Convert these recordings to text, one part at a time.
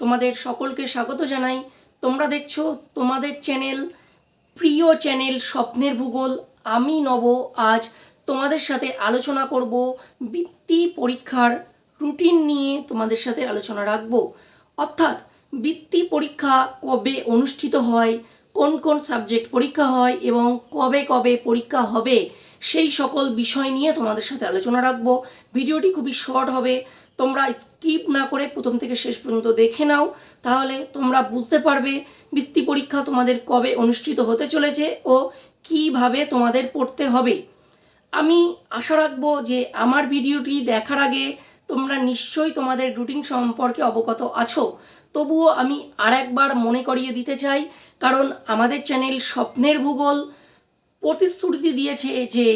তোমাদের সকলকে স্বাগত জানাই। তোমরা দেখছ তোমাদের চ্যানেল, প্রিয় চ্যানেল স্বপ্নের ভূগোল। আমি নব, আজ তোমাদের সাথে আলোচনা করব বৃত্তি পরীক্ষার রুটিন নিয়ে তোমাদের সাথে আলোচনা রাখব। অর্থাৎ বৃত্তি পরীক্ষা কবে অনুষ্ঠিত হয়, কোন কোন সাবজেক্ট পরীক্ষা হয় এবং কবে কবে পরীক্ষা হবে, সেই সকল বিষয় নিয়ে তোমাদের সাথে আলোচনা রাখব। ভিডিওটি খুবই শর্ট হবে তোমরা স্কিপ না করে প্রথম থেকে শেষ পর্যন্ত দেখে নাও, তাহলে তোমরা বুঝতে পারবে বৃত্তি পরীক্ষা তোমাদের কবে অনুষ্ঠিত হতে চলেছে ও কীভাবে তোমাদের পড়তে হবে। আমি আশা রাখব যে আমার ভিডিওটি দেখার আগে তোমরা নিশ্চয়ই তোমাদের রুটিন সম্পর্কে অবগত আছো। তবুও আমি আর একবার মনে করিয়ে দিতে চাই, কারণ আমাদের চ্যানেল স্বপ্নের ভূগোল প্রতিশ্রুতি দিয়েছে যে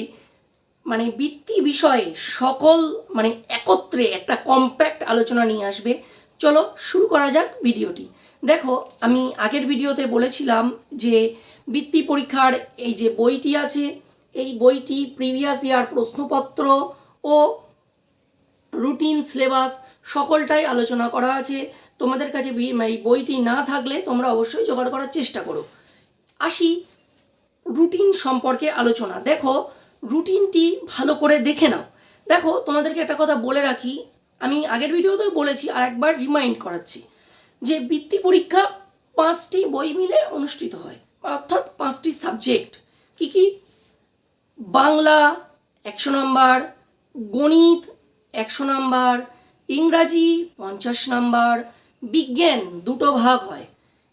মানে বৃত্তি বিষয়ে সকল মানে একত্রে একটা কম্প্যাক্ট আলোচনা নিয়ে আসবে। চলো শুরু করা যাক ভিডিওটি। দেখো, আমি আগের ভিডিওতে বলেছিলাম যে বৃত্তি পরীক্ষার এই যে বইটি আছে, এই বইটি প্রিভিয়াস ইয়ার প্রশ্নপত্র ও রুটিন সিলেবাস সকলটাই আলোচনা করা আছে। তোমাদের কাছে বি- এই বইটি না থাকলে তোমরা অবশ্যই জোগাড় করার চেষ্টা করো। আসি রুটিন সম্পর্কে আলোচনা। দেখো রুটিনটি ভালো করে দেখে নাও। দেখো, তোমাদেরকে একটা কথা বলে রাখি। আমি আগের ভিডিওতেও বলেছি, আর একবার রিমাইন্ড করাচ্ছি যে বৃত্তি পরীক্ষা পাঁচটি বই মিলে অনুষ্ঠিত হয়। অর্থাৎ পাঁচটি সাবজেক্ট কি কি? বাংলা একশো নাম্বার, গণিত একশো নাম্বার, ইংরাজি পঞ্চাশ নাম্বার, বিজ্ঞান দুটো ভাগ হয়।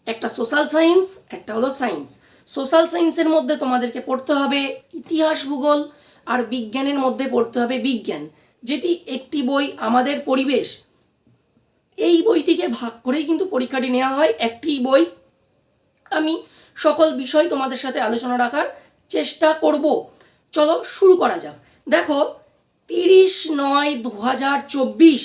একটা সোশ্যাল সায়েন্স একটা হলো সায়েন্স সোশ্যাল সায়েন্সের মধ্যে তোমাদেরকে পড়তে হবে ইতিহাস, ভূগোল আর বিজ্ঞানের মধ্যে পড়তে হবে বিজ্ঞান, যেটি একটি বই আমাদের পরিবেশ। এই বইটিকে ভাগ করেই কিন্তু পরীক্ষাটি নেওয়া হয়। একটি বই আমি সকল বিষয় তোমাদের সাথে আলোচনা রাখার চেষ্টা করব। চলো শুরু করা যাক। দেখো, তিরিশ নয় দু হাজার চব্বিশ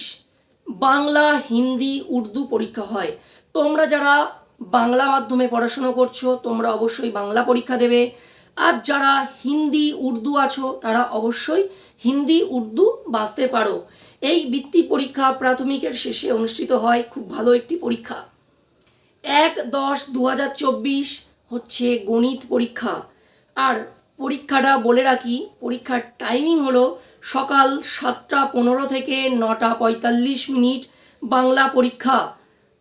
বাংলা, হিন্দি, উর্দু পরীক্ষা হয়। তোমরা যারা বাংলা মাধ্যমে পড়াশুনো করছ, তোমরা অবশ্যই বাংলা পরীক্ষা দেবে। আর যারা হিন্দি, উর্দু আছো, তারা অবশ্যই হিন্দি, উর্দু বাঁচতে পারো। এই বৃত্তি পরীক্ষা প্রাথমিকের শেষে অনুষ্ঠিত হয়। খুব ভালো একটি পরীক্ষা। এক দশ দু হচ্ছে গণিত পরীক্ষা। আর পরীক্ষাটা বলে রাখি, পরীক্ষার টাইমিং হলো সকাল সাতটা পনেরো থেকে নটা পঁয়তাল্লিশ মিনিট বাংলা পরীক্ষা।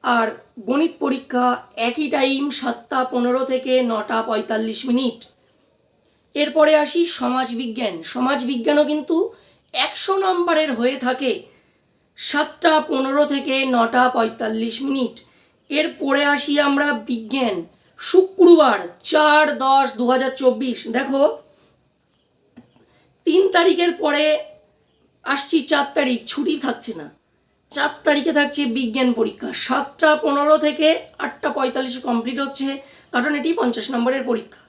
আর গণিত পরীক্ষা একই টাইম সাতটা পনেরো থেকে নটা পঁয়তাল্লিশ মিনিট। এরপরে আসি সমাজবিজ্ঞান। সমাজবিজ্ঞানও কিন্তু একশো নম্বরের হয়ে থাকে। সাতটা পনেরো থেকে নটা পঁয়তাল্লিশ মিনিট। এরপরে আসি আমরা বিজ্ঞান। শুক্রবার চার দশ দু হাজার চব্বিশ। দেখো, তিন তারিখের পরে আসছি, চার তারিখ, ছুটি থাকছে না। চার তারিখে থাকছে বিজ্ঞান পরীক্ষা। সাতটা পনেরো থেকে আটটা পঁয়তাল্লিশে কমপ্লিট হচ্ছে। কারণ এটি পঞ্চাশ নম্বরের পরীক্ষা।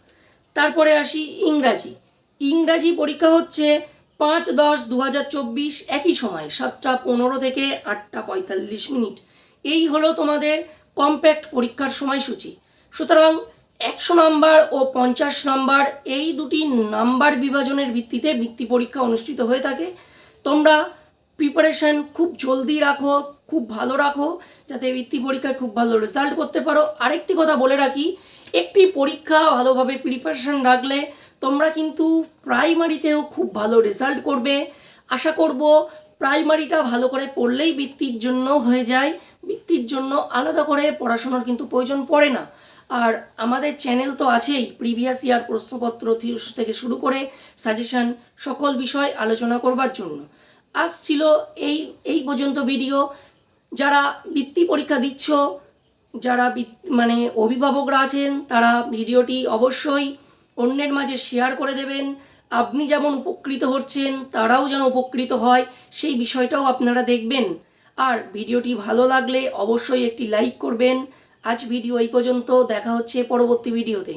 তারপরে আসি ইংরাজি। ইংরাজি পরীক্ষা হচ্ছে পাঁচ দশ দু হাজার চব্বিশ একই সময়, সাতটা পনেরো থেকে আটটা পঁয়তাল্লিশ মিনিট। এই হলো তোমাদের কম্প্যাক্ট পরীক্ষার সময়সূচি। সুতরাং একশো নাম্বার ও পঞ্চাশ নাম্বার এই দুটি নাম্বার বিভাজনের ভিত্তিতে বৃত্তি পরীক্ষা অনুষ্ঠিত হয়ে থাকে। তোমরা প্রিপারেশন খুব জলদি রাখো, খুব ভালো রাখো, যাতে বৃত্তি পরীক্ষায় খুব ভালো রেজাল্ট করতে পারো। আরেকটি কথা বলে রাখি, একটি পরীক্ষা ভালোভাবে প্রিপারেশন রাখলে তোমরা কিন্তু প্রাইমারিতেও খুব ভালো রেজাল্ট করবে। আশা করব প্রাইমারিটা ভালো করে পড়লেই বৃত্তির জন্য হয়ে যায়, বৃত্তির জন্য আলাদা করে পড়াশোনার কিন্তু প্রয়োজন পড়ে না। আর আমাদের চ্যানেল তো আছেই প্রিভিয়াস ইয়ার প্রশ্নপত্র থেকে শুরু করে সাজেশন সকল বিষয় আলোচনা করবার জন্য। আজ ছিল এই এই পর্যন্ত ভিডিও। যারা বৃত্তি পরীক্ষা দিচ্ছ, যারা মানে অভিভাবকরা আছেন, তারা ভিডিওটি অবশ্যই অন্যের মাঝে শেয়ার করে দেবেন। আপনি যেমন উপকৃত হচ্ছেন, তারাও যেন উপকৃত হয়, সেই বিষয়টাও আপনারা দেখবেন। আর ভিডিওটি ভালো লাগলে অবশ্যই একটি লাইক করবেন। আজ ভিডিও এই পর্যন্ত, দেখা হচ্ছে পরবর্তী ভিডিওতে।